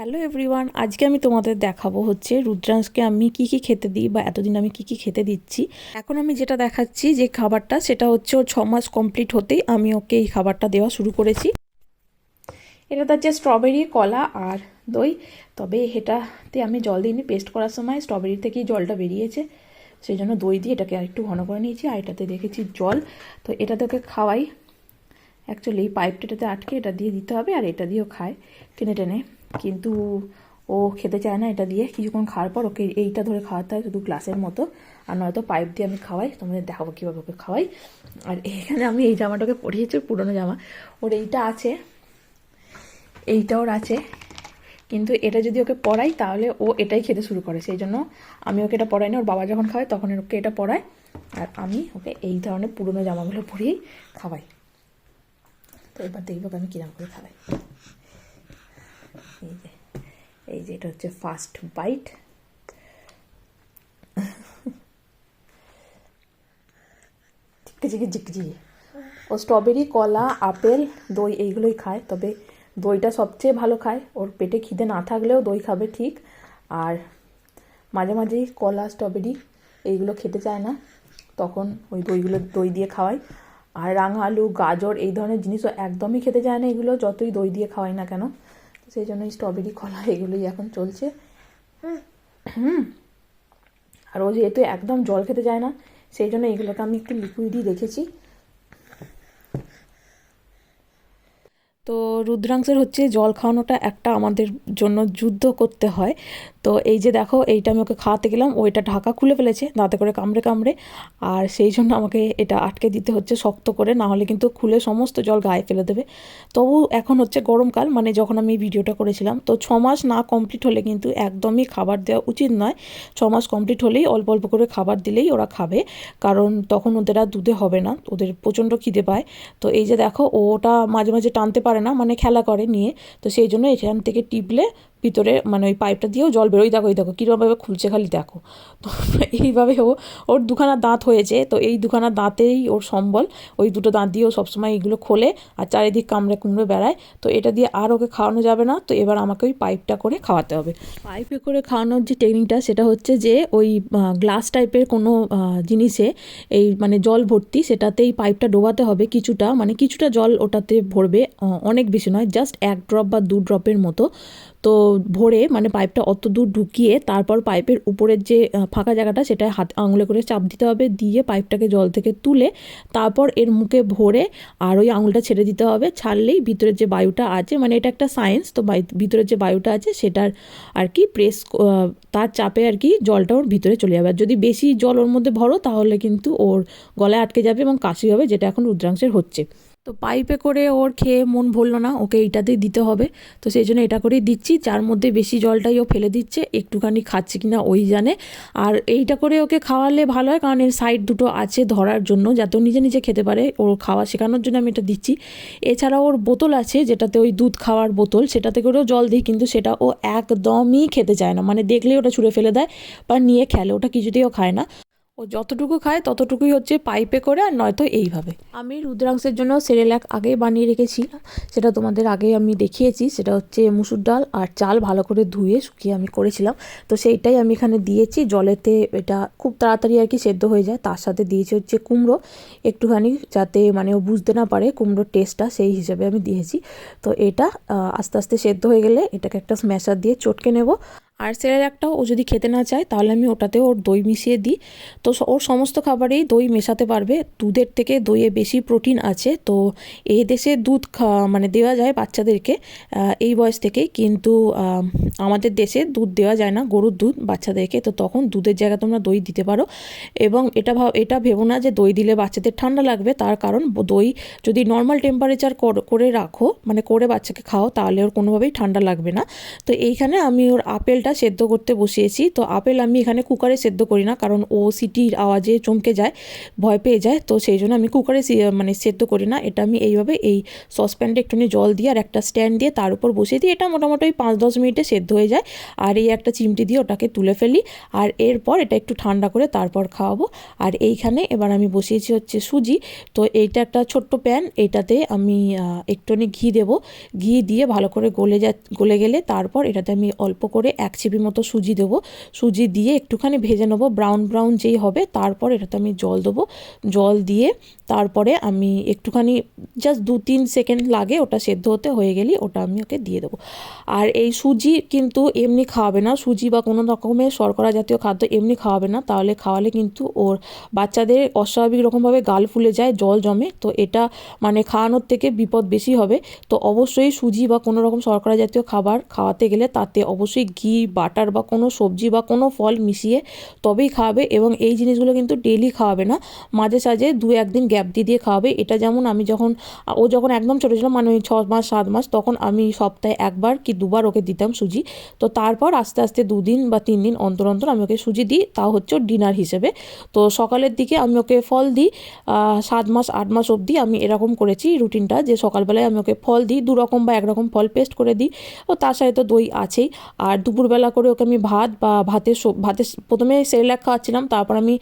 Hello everyone আজকে আমি তোমাদের দেখাবো হচ্ছে রুদ্রাংশকে আমি কি কি খেতে দিই বা এতদিন আমি কি কি খেতে দিচ্ছি। এখন আমি যেটা দেখাচ্ছি যে খাবারটা, সেটা হচ্ছে ওর ছ মাস কমপ্লিট হতেই আমি ওকে এই খাবারটা দেওয়া শুরু করেছি। এটাতে হচ্ছে স্ট্রবেরি কলা আর দই। তবে এটাতে আমি জল দিইনি পেস্ট করার সময় স্ট্রবেরি থেকেই জলটা বেরিয়েছে। সেই জন্য দই দিয়ে এটাকে আরেকটু ঘন করে নিয়েছি আর এটাতে দেখেছি জল। তো এটাতে ওকে খাওয়াই। অ্যাকচুয়ালি এই পাইপটাতে আটকে, এটা দিয়ে দিতে হবে আর এটা দিয়েও খায়। টেনে টেনে। কিন্তু ও খেতে চায় না এটা দিয়ে। কিছুক্ষণ খাওয়ার পর ওকে এইটা ধরে খাওয়াতে হয়, শুধু গ্লাসের মতো। আর নয়তো পাইপ দিয়ে আমি খাওয়াই, তোমাদের দেখাবো কীভাবে ওকে খাওয়াই। আর এখানে আমি এই জামাটাকে পরিয়েছি পুরোনো জামা। ওর এইটা আছে, এইটা ওর আছে। কিন্তু এটা যদি ওকে পড়াই তাহলে ও এটাই খেতে শুরু করে। সেই জন্য আমি ওকে এটা পড়াই না ওর বাবা যখন খাওয়ায় তখন ওকে এটা পড়ায় আর আমি ওকে এই ধরনের পুরোনো জামাগুলো পরিয়েই খাওয়াই। তো এবার দেখব আমি কিরম করে খাওয়াই। এই যে এই যে এটা হচ্ছে ফার্স্ট বাইট। ও স্ট্রবেরি কলা, আপেল, দই, এইগুলোই খায়। তবে দইটা সবচেয়ে ভালো খায়। ওর পেটে খিদে না থাকলেও দই খাবে ঠিক। আর মাঝে মাঝেই কলা স্ট্রবেরি এইগুলো খেতে চায় না। তখন ওই দইগুলো, দই দিয়ে খাওয়াই আর রাঙা আলু গাজর এই ধরনের জিনিসও একদমই খেতে চায় না এগুলো। যতই দই দিয়ে খাওয়াই না কেন। সেই জন্য স্ট্রবেরি কলা এগুলোই এখন চলছে। হুম। আর ও যেহেতু একদম জল খেতে যায় না সেই জন্য এগুলোকে আমি একটু লিকুইডই রেখেছি। তো রুদ্রাংশের হচ্ছে জল খাওয়ানোটা একটা আমাদের জন্য যুদ্ধ করতে হয়। তো এই যে দেখো, এইটা আমি ওকে খাওয়াতে গেলাম, ও এটা ঢাকা খুলে ফেলেছে, দাঁতে করে কামড়ে কামড়ে। আর সেই জন্য আমাকে এটা আটকে দিতে হচ্ছে শক্ত করে, না হলে কিন্তু খুলে সমস্ত জল গায়ে ফেলে দেবে। তবু এখন হচ্ছে গরমকাল মানে যখন আমি ভিডিওটা করেছিলাম, তো ছ মাস না কমপ্লিট হলে কিন্তু একদমই খাবার দেওয়া উচিত নয়। ছ মাস কমপ্লিট হলেই অল্প অল্প করে খাবার দিলেই ওরা খাবে, কারণ তখন ওদের আর দুধে হবে না, ওদের প্রচণ্ড খিদে পায়। তো এই যে দেখো, ওটা মাঝে মাঝে টানতে পারে না মানে খেলা করে নিয়ে। তো সেই জন্য এখান থেকে টিপলে ভিতরে মানে ওই পাইপটা দিয়েও জল বেরোই দেখো, এই দেখো কীরকমভাবে খুলছে খালি দেখো। তো এইভাবে ও, ওর দুখানা দাঁত হয়েছে। তো এই দুখানা দাঁতেই ওর সম্বল। ওই দুটো দাঁত দিয়েও সবসময় এইগুলো খোলে আর চারিদিক কামড়ে কুমড়ে বেড়ায়। তো এটা দিয়ে আর ওকে খাওয়ানো যাবে না। তো এবার আমাকে ওই পাইপটা করে খাওয়াতে হবে। পাইপে করে খাওয়ানোর যে টেকনিকটা সেটা হচ্ছে যে ওই গ্লাস টাইপের কোনো জিনিসে এই মানে জল ভর্তি, সেটাতেই পাইপটা ডোবাতে হবে কিছুটা। মানে কিছুটা জল ওটাতে ভরবে অনেক বেশি নয় জাস্ট এক ড্রপ বা দু ড্রপের মতো। তো ভরে মানে পাইপটা অত দূর ঢুকিয়ে তারপর পাইপের উপরের যে ফাঁকা জায়গাটা সেটা হাত আঙুলে করে চাপ দিতে হবে, দিয়ে পাইপটাকে জল থেকে তুলে তারপর এর মুখে ভরে আর ওই আঙুলটা ছেড়ে দিতে হবে। ছাড়লেই ভিতরের যে বায়ুটা আছে মানে এটা একটা সায়েন্স তো ভিতরের যে বায়ুটা আছে সেটার আর কি প্রেস তার চাপে আর কি জলটা ওর ভিতরে চলে যাবে। আর যদি বেশি জল ওর মধ্যে ভরো তাহলে কিন্তু ওর গলায় আটকে যাবে এবং কাশি হবে, যেটা এখন রুদ্রাংশের হচ্ছে। তো পাইপে করে ওর খেয়ে মন ভরলো না, ওকে এইটাতেই দিতে হবে। তো সেই জন্য এটা করেই দিচ্ছি, যার মধ্যে বেশি জলটাই ও ফেলে দিচ্ছে, একটুখানি খাচ্ছে কি না ওই জানে। আর এইটা করে ওকে খাওয়ালে ভালো হয়, কারণ এর সাইড দুটো আছে ধরার জন্য, যাতে ও নিজে নিজে খেতে পারে। ওর খাওয়া শেখানোর জন্য আমি এটা দিচ্ছি। এছাড়া ওর বোতল আছে, যেটাতে ওই দুধ খাওয়ার বোতল, সেটাতে করেও জল দিই, কিন্তু সেটা ও একদমই খেতে চায় না। মানে দেখলেই ওটা ছুঁড়ে ফেলে দেয়, বা নিয়ে খেলে, ওটা কিছুতেই ও খায় না। ও যতটুকু খায় ততটুকুই হচ্ছে পাইপে করে আর নয়তো এইভাবে। আমি রুদ্রাংশের জন্য সেরেলাক আগেই বানিয়ে রেখেছি। সেটা তোমাদের আগে আমি দেখিয়েছি। সেটা হচ্ছে মুসুর ডাল আর চাল ভালো করে ধুয়ে শুকিয়ে আমি করেছিলাম। তো সেইটাই আমি এখানে দিয়েছি। জলেতে এটা খুব তাড়াতাড়ি আর কি সেদ্ধ হয়ে যায়। তার সাথে দিয়েছি হচ্ছে কুমড়ো। একটুখানি যাতে মানে ও বুঝতে না পারে কুমড়োর টেস্টটা, সেই হিসেবে আমি দিয়েছি। তো এটা আস্তে আস্তে সেদ্ধ হয়ে গেলে এটাকে একটা স্ম্যাশার দিয়ে চটকে নেব। আর সেরেলাকটাও ও যদি খেতে না চায়, তাহলে আমি ওটাতেও ওর দই মিশিয়ে দিই। তো ওর সমস্ত খাবারেই দই মেশাতে পারবে। দুধের থেকে দইয়ে বেশি প্রোটিন আছে। তো এই দেশে দুধ মানে দেওয়া যায় বাচ্চাদেরকে এই বয়স থেকেই। কিন্তু আমাদের দেশে দুধ দেওয়া যায় না, গরুর দুধ বাচ্চাদেরকে। তো তখন দুধের জায়গায় তোমরা দই দিতে পারো। এবং এটা ভাব, এটা ভেবো না যে দই দিলে বাচ্চাদের ঠান্ডা লাগবে। তার কারণ দই যদি নর্মাল টেম্পারেচার করে রাখো মানে করে বাচ্চাকে খাও তাহলে ওর কোনোভাবেই ঠান্ডা লাগবে না। তো এইখানে আমি ওর আপেলটা আপেলটা সেদ্ধ করতে বসিয়েছি। তো আপেল আমি এখানে কুকারে সেদ্ধ করি না, কারণ ও সিটির আওয়াজে চমকে যায়, ভয় পেয়ে যায়। তো সেই জন্য আমি কুকারে মানে সেদ্ধ করি না। এটা আমি এইভাবে এই সসপ্যানটা একটুখানি জল দিয়ে আর একটা স্ট্যান্ড দিয়ে তার উপর বসিয়ে দিই। এটা মোটামুটি ওই পাঁচ দশ মিনিটে সেদ্ধ হয়ে যায়। আর এই একটা চিমটি দিয়ে ওটাকে তুলে ফেলি। আর এরপর এটা একটু ঠান্ডা করে তারপর খাওয়াবো। আর এইখানে এবার আমি বসিয়েছি হচ্ছে সুজি। তো এইটা একটা ছোট্ট প্যান এইটাতে আমি একটুখানি ঘি দেবো। ঘি দিয়ে ভালো করে গলে যা, গলে গেলে তারপর এটাতে আমি অল্প করে এক চিপি মতো সুজি দেবো। সুজি দিয়ে একটুখানি ভেজে নেব। ব্রাউন ব্রাউন যেই হবে, তারপর এটাতে আমি জল দেবো। জল দিয়ে তারপরে আমি একটুখানি জাস্ট দু তিন সেকেন্ড লাগে ওটা সেদ্ধ হতে, হয়ে গেলেই ওটা আমি ওকে দিয়ে দেবো। আর এই সুজি কিন্তু এমনি খাওয়াবে না। সুজি বা কোনো রকমের শর্করা জাতীয় খাদ্য এমনি খাওয়াবে না। তাহলে খাওয়ালে কিন্তু ওর বাচ্চাদের অস্বাভাবিক রকমভাবে গাল ফুলে যায়, জল জমে। তো এটা মানে খাওয়ানোর থেকে বিপদ বেশি হবে। তো অবশ্যই সুজি বা কোনো রকম শর্করা জাতীয় খাবার খাওয়াতে গেলে তাতে অবশ্যই ঘি বাটার বা কোনো সবজি বা কোনো ফল মিশিয়ে তবেই খাওয়াবে এবং এই জিনিসগুলো কিন্তু ডেলি খাওয়াবে না। মাঝে সাঝে দু একদিন গ্যাপ দিয়ে দিয়ে খাওয়াবে। এটা যেমন আমি যখন, ও যখন একদম ছোটো ছিল মানে ওই ছ মাস, সাত মাস, তখন আমি সপ্তাহে একবার কি দুবার ওকে দিতাম সুজি। তো তারপর আস্তে আস্তে দুদিন বা তিন দিন অন্তর অন্তর আমি ওকে সুজি দিই। তা হচ্ছে ডিনার হিসেবে। তো সকালের দিকে আমি ওকে ফল দিই। সাত মাস, আট মাস অবধি আমি এরকম করেছি রুটিনটা যে সকালবেলায় আমি ওকে ফল দিই। দু রকম বা একরকম ফল পেস্ট করে দিই। ও তার সাথে তো দই আছেই। আর দুপুরবেলা করে ওকে আমি ভাত বা ভাতের ভাতের প্রথমে সেরেলাক খাওয়াচ্ছিলাম, তারপর আমি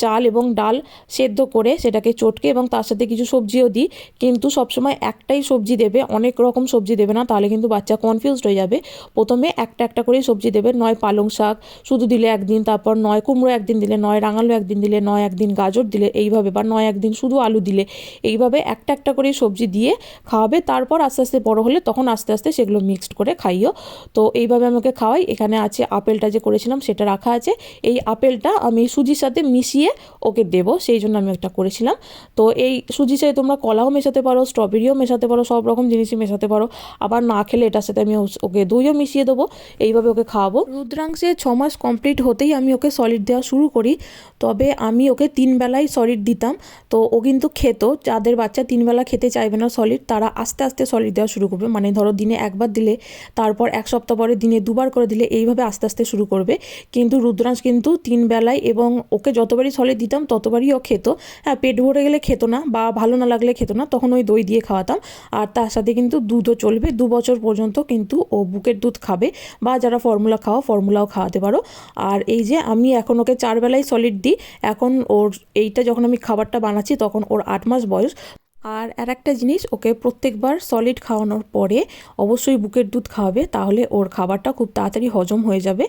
চাল এবং ডাল সেদ্ধ করে সেটাকে চটকে এবং তার সাথে কিছু সবজিও দিই। কিন্তু সবসময় একটাই সবজি দেবে, অনেক রকম সবজি দেবে না, তাহলে কিন্তু বাচ্চা কনফিউজড হয়ে যাবে। প্রথমে একটা একটা করেই সবজি দেবে, নয় পালং শাক, শুধু দিলে একদিন, তারপর নয় কুমড়ো একদিন দিলে, নয় রাঙালু একদিন দিলে, নয় একদিন গাজর দিলে এইভাবে, বা নয় একদিন শুধু আলু দিলে, এইভাবে একটা একটা করে সবজি দিয়ে খাওয়াবে। তারপর আস্তে আস্তে বড় হলে তখন আস্তে আস্তে সেগুলো মিক্সড করে খাইও। তো এইভাবে আমাকে ওকে খাওয়াই। এখানে আছে আপেলটা যে করেছিলাম সেটা রাখা আছে। এই আপেলটা আমি সুজির সাথে মিশিয়ে ওকে দেবো, সেই জন্য আমি একটা করেছিলাম। তো এই সুজির সাথে তোমরা কলাও মেশাতে পারো, স্ট্রবেরিও মেশাতে পারো, সব রকম জিনিসই মেশাতে পারো। আবার না খেলে এটার সাথে আমি ওকে দইও মিশিয়ে দেবো, এইভাবে ওকে খাওয়াবো। রুদ্রাংশে ছ মাস কমপ্লিট হতেই আমি ওকে সলিড দেওয়া শুরু করি। তবে আমি ওকে তিন বেলায় সলিড দিতাম। তো ও কিন্তু খেত, যাদের বাচ্চা তিন বেলা খেতে চাইবে না সলিড তারা আস্তে আস্তে সলিড দেওয়া শুরু করবে। মানে ধরো দিনে একবার দিলে, তারপর এক সপ্তাহ পরে দিনে দুবার করে দিলে এইভাবে আস্তে আস্তে শুরু করবে। কিন্তু রুদ্রাংশ কিন্তু তিন বেলায় এবং ওকে যতবারই সলিড দিতাম, ততবারই ও খেত। হ্যাঁ পেট ভরে গেলে খেত না বা ভালো না লাগলে খেত না, তখন ওই দই দিয়ে খাওয়াতাম। আর তার সাথে কিন্তু দুধও চলবে। দু বছর পর্যন্ত কিন্তু ও বুকের দুধ খাবে বা যারা ফর্মুলা খাওয়া ফর্মুলাও খাওয়াতে পারো। আর এই যে আমি এখন ওকে চার বেলায় সলিড দিই, এখন ওর এইটা যখন আমি খাবারটা বানাচ্ছি, তখন ওর আট মাস বয়স। আর আর একটা জিনিস, ওকে প্রত্যেকবার সলিড খাওয়ানোর পরে অবশ্যই বুকের দুধ খাওয়াবে, তাহলে ওর খাবারটা খুব তাড়াতাড়ি হজম হয়ে যাবে।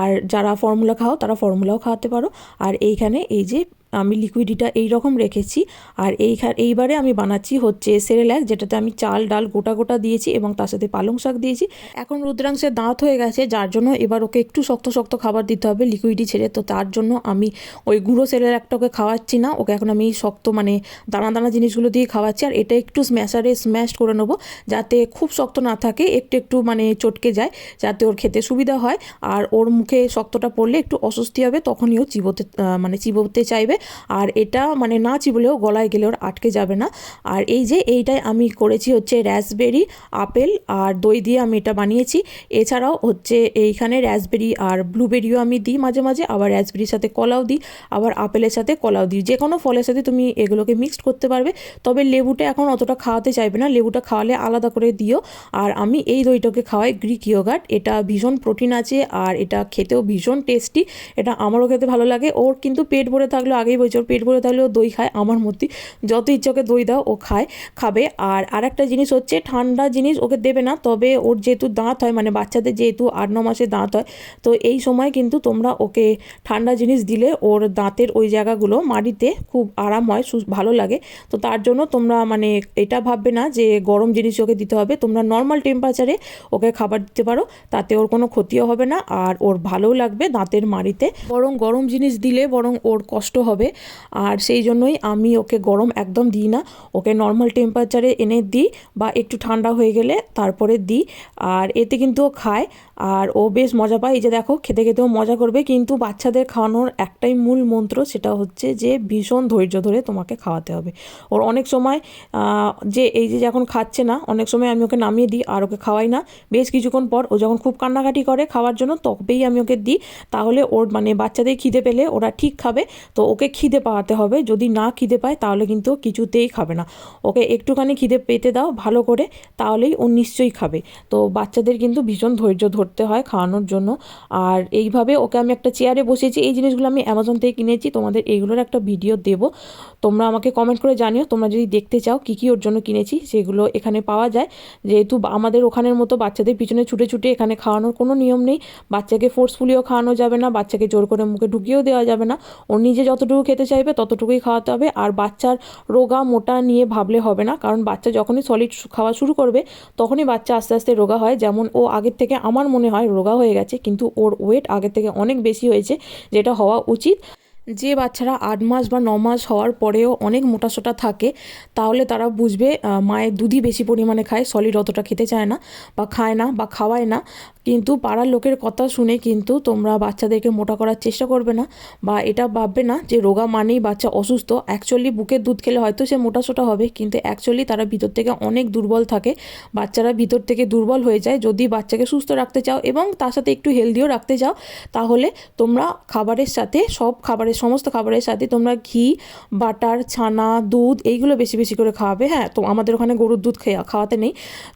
আর যারা ফর্মুলা খাও, তারা ফর্মুলাও খাওয়াতে পারো। আর এইখানে এই যে আমি লিকুইডিটা এই রকম রেখেছি। আর এইখানে, এইবারে আমি বানাচ্ছি হচ্ছে সেরেল্যাক যেটাতে আমি চাল, ডাল গোটা গোটা দিয়েছি এবং তার সাথে পালং শাক দিয়েছি। এখন রুদ্রাংশের দাঁত হয়ে গেছে, যার জন্য এবার ওকে একটু শক্ত শক্ত খাবার দিতে হবে লিকুইডি ছেড়ে। তো তার জন্য আমি ওই গুঁড়ো সেরেল্যাকটা ওকে খাওয়াচ্ছি না, ওকে এখন আমি শক্ত মানে দানা দানা জিনিসগুলো দিয়ে খাওয়াচ্ছি। আর এটা একটু স্ম্যাশারে স্ম্যাশ করে নেব, যাতে খুব শক্ত না থাকে, একটু একটু মানে চটকে যায়, যাতে ওর খেতে সুবিধা হয়। আর ওর মুখে শক্তটা পড়লে একটু অস্বস্তি হবে, তখনই ও চিবোতে মানে চিবোতে চাইবে। আর এটা মানে না চিবলেও গলায় গেলে ওর আটকে যাবে না। আর এই যে এইটাই আমি করেছি হচ্ছে র্যাসবেরি আপেল আর দই দিয়ে আমি এটা বানিয়েছি। এছাড়াও হচ্ছে এইখানে র্যাসবেরি আর ব্লুবেরিও আমি দিই মাঝে মাঝে, আবার র্যাসবেরির সাথে কলাও দিই, আবার আপেলের সাথে কলাও দিই। যে কোনো ফলের সাথে তুমি এগুলোকে মিক্সড করতে পারবে, তবে লেবুটা এখন অতটা খাওয়াতে চাইবে না। লেবুটা খাওয়ালে আলাদা করে দিও। আর আমি এই দইটাকে খাওয়াই গ্রিক ইয়োগার্ট এটা ভীষণ প্রোটিন আছে আর এটা খেতেও ভীষণ টেস্টি এটা আমারও খেতে ভালো লাগে। ওর কিন্তু পেট ভরে থাকলেও আগেই বলছি, ওর পেট ভরে থাকলেও দই খায়, আমার মধ্যে যত ইচ্ছাকে দই দাও, ও খায়, খাবে। আর আরেকটা জিনিস হচ্ছে, ঠান্ডা জিনিস ওকে দেবে না, তবে ওর যেহেতু দাঁত হয় মানে বাচ্চাদের যেহেতু আট, ন মাসে দাঁত হয়, তো এই সময় কিন্তু তোমরা ওকে ঠান্ডা জিনিস দিলে ওর দাঁতের ওই জায়গাগুলো মাটিতে খুব আরাম হয়, সু- ভালো লাগে। তো তার জন্য তোমরা মানে এটা ভাববে না যে গরম জিনিস ওকে দিতে হবে, তোমরা নর্মাল টেম্পারেচারে ওকে খাবার দিতে পারো, তাতে ওর কোনো ক্ষতিও হবে না, আর ওর ভালোও লাগবে দাঁতের মাড়িতে। বরং গরম জিনিস দিলে বরং ওর কষ্ট হবে। হবে। আর সেই জন্যই আমি ওকে গরম একদম দিই না। ওকে নর্মাল টেম্পারেচারে এনে দিই বা একটু ঠান্ডা হয়ে গেলে তারপরে দিই। আর এতে কিন্তু ও খায়। আর ও বেশ মজা পায়। এই যে দেখো, খেতে খেতেও মজা করবে। কিন্তু বাচ্চাদের খাওয়ানোর একটাই মূল মন্ত্র সেটা হচ্ছে যে, ভীষণ ধৈর্য ধরে তোমাকে খাওয়াতে হবে। ওর অনেক সময় যে এই যে যখন খাচ্ছে না, অনেক সময় আমি ওকে নামিয়ে দিই আর ওকে খাওয়াই না। বেশ কিছুক্ষণ পর ও যখন খুব কান্নাকাটি করে খাওয়ার জন্য, তবেই আমি ওকে দিই। তাহলে ওর মানে বাচ্চাদের খিদে পেলে ওরা ঠিক খাবে। তো ওকে খিদে পাওয়াতে হবে। যদি না খিদে পায়, তাহলে কিন্তু কিছুতেই খাবে না। ওকে, একটুখানি খিদে পেতে দাও ভালো করে, তাহলেই ও নিশ্চয়ই খাবে। তো বাচ্চাদের কিন্তু ভীষণ ধৈর্য ধরতে হয় খাওয়ানোর জন্য। আর এইভাবে ওকে আমি একটা চেয়ারে বসিয়েছি। এই জিনিসগুলো আমি অ্যামাজন থেকে কিনেছি, তোমাদের এইগুলোর একটা ভিডিও দেবো। তোমরা আমাকে কমেন্ট করে জানিও, তোমরা যদি দেখতে চাও কী কী ওর জন্য কিনেছি, সেগুলো এখানে পাওয়া যায়। যেহেতু আমাদের ওখানের মতো বাচ্চাদের পিছনে ছুটে ছুটে এখানে খাওয়ানোর কোনো নিয়ম নেই। বাচ্চাকে ফোর্সফুলিও খাওয়ানো যাবে না, বাচ্চাকে জোর করে মুখে ঢুকিয়েও দেওয়া যাবে না। ও নিজে যতটুকু খেতে চাইবে ততটুকুই খাওয়াতে হবে। আর বাচ্চার রোগা মোটা নিয়ে ভাবলে হবে না। কারণ বাচ্চা যখনই সলিড খাওয়া শুরু করবে, তখনই বাচ্চা আস্তে আস্তে রোগা হয়। যেমন ও আগের থেকে আমার মনে হয় রোগা হয়ে গেছে, কিন্তু ওর ওয়েট আগের থেকে অনেক বেশি হয়েছে, যেটা হওয়া উচিত। যে বাচ্চারা আট মাস বা ন মাস হওয়ার পরেও অনেক মোটাসোটা থাকে, তাহলে তারা বুঝবে মায়ের দুধই বেশি পরিমাণে খায়, সলিড অতটা খেতে চায় না বা খায় না বা খাওয়ায় না। কিন্তু পাড়ার লোকের কথা শুনে কিন্তু তোমরা বাচ্চাদেরকে মোটা করার চেষ্টা করবে না বা এটা ভাববে না যে রোগা মানেই বাচ্চা অসুস্থ। অ্যাকচুয়ালি বুকের দুধ খেলে হয়তো সে মোটাসোটা হবে, কিন্তু অ্যাকচুয়ালি তারা ভিতর থেকে অনেক দুর্বল থাকে। বাচ্চারা ভিতর থেকে দুর্বল হয়ে যায়। যদি বাচ্চাকে সুস্থ রাখতে চাও এবং তার সাথে একটু হেলদিও রাখতে চাও, তাহলে তোমরা খাবারের সাথে সব খাবারের সমস্ত খাবারের সাথে তোমরা ঘি, বাটার, ছানা, দুধ এইগুলো বেশি বেশি করে খাওয়াবে। হ্যাঁ তো আমাদের ওখানে গরুর দুধ খেয়া, খাওয়াতে নেই।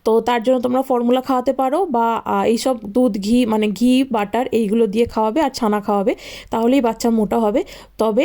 তো তার জন্য তোমরা ফর্মুলা খাওয়াতে পারো বা এইসব দুধ, ঘি মানে ঘি, বাটার এইগুলো দিয়ে খাওয়াবে আর ছানা খাওয়াবে। তাহলেই বাচ্চা মোটা হবে। তবে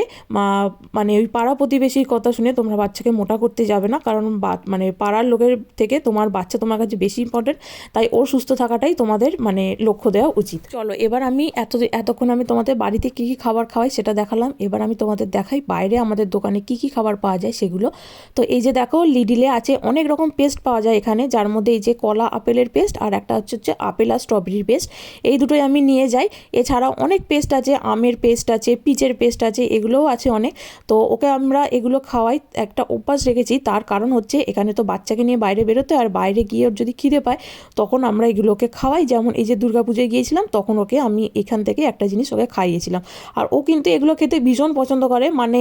মানে ওই পাড়া প্রতিবেশীর কথা শুনে তোমরা বাচ্চাকে মোটা করতে যাবে না। কারণ মানে পাড়ার লোকের থেকে তোমার বাচ্চা তোমার কাছে বেশি ইম্পর্টেন্ট তাই ওর সুস্থ থাকাটাই তোমাদের মানে লক্ষ্য দেওয়া উচিত। চলো, এবার আমি এত, এতক্ষণ আমি তোমাদের বাড়িতে কী কী খাবার খাওয়াই সেটা দেখালাম। এবার আমি তোমাদের দেখাই বাইরে আমাদের দোকানে কী কী খাবার পাওয়া যায় সেগুলো। তো এই যে দেখো লিডিলে আছে অনেক রকম পেস্ট পাওয়া যায় এখানে, যার মধ্যে এই যে কলা আপেলের পেস্ট আর একটা হচ্ছে হচ্ছে আপেল আর স্ট্রবেরির পেস্ট এই দুটোই আমি নিয়ে যাই। এছাড়াও অনেক পেস্ট আছে, আমের পেস্ট আছে পিচের পেস্ট আছে, এগুলোও আছে অনেক। তো ওকে আমরা এগুলো খাওয়াই একটা অভ্যাস রেখেছি, তার কারণ হচ্ছে এখানে তো বাচ্চাকে নিয়ে বাইরে বেরোতে আর বাইরে গিয়ে ওর যদি খিদে পায়, তখন আমরা এগুলোকে খাওয়াই। যেমন এই যে দুর্গাপুজোয় গিয়েছিলাম, তখন ওকে আমি এখান থেকে একটা জিনিস ওকে খাইয়েছিলাম। আর ও কিন্তু এগুলো ভীষণ পছন্দ করে। মানে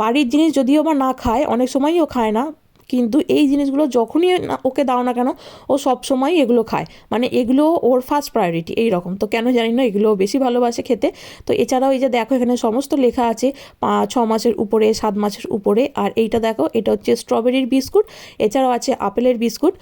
বাড়ির জিনিস যদিও বা না খায়, অনেক সময়ই ও খায় না। কিন্তু এই জিনিসগুলো যখনই ওকে দাও না কেন, ও সব সময় এগুলো খায়। মানে এগুলো ওর ফার্স্ট প্রায়োরিটি এই রকম। তো কেন জানি না, এগুলো বেশি ভালোবাসে খেতে। তো এছাড়াও এই যে দেখো, এখানে সমস্ত লেখা আছে ছ মাসের উপরে, সাত মাসের উপরে। আর এইটা দেখো, এটা হচ্ছে স্ট্রবেরির বিস্কুট। এছাড়াও আছে আপেলের বিস্কুট।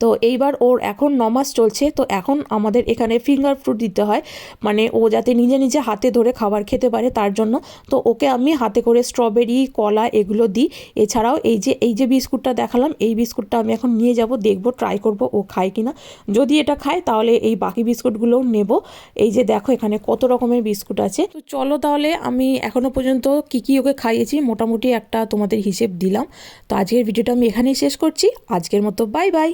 তো এইবার ওর এখন ন মাস চলছে, তো এখন আমাদের এখানে ফিঙ্গার ফ্রুট দিতে হয়। মানে ও যাতে নিজে নিজে হাতে ধরে খাবার খেতে পারে তার জন্য। তো ওকে আমি হাতে করে স্ট্রবেরি কলা এগুলো দিই। এছাড়াও এই যে এই যে বিস্কুটটা দেখালাম, এই বিস্কুটটা আমি এখন নিয়ে যাব, দেখব ট্রাই করব ও খায় কিনা। যদি এটা খায়, তাহলে এই বাকি বিস্কুটগুলোও নেব। এই যে দেখো এখানে কত রকমের বিস্কুট আছে। তো চলো তাহলে আমি এখনও পর্যন্ত কী কী ওকে খাইয়েছি, মোটামুটি একটা তোমাদের হিসেব দিলাম। তো আজকের ভিডিওটা আমি এখানেই শেষ করছি। আজকের মতো বাই বাই।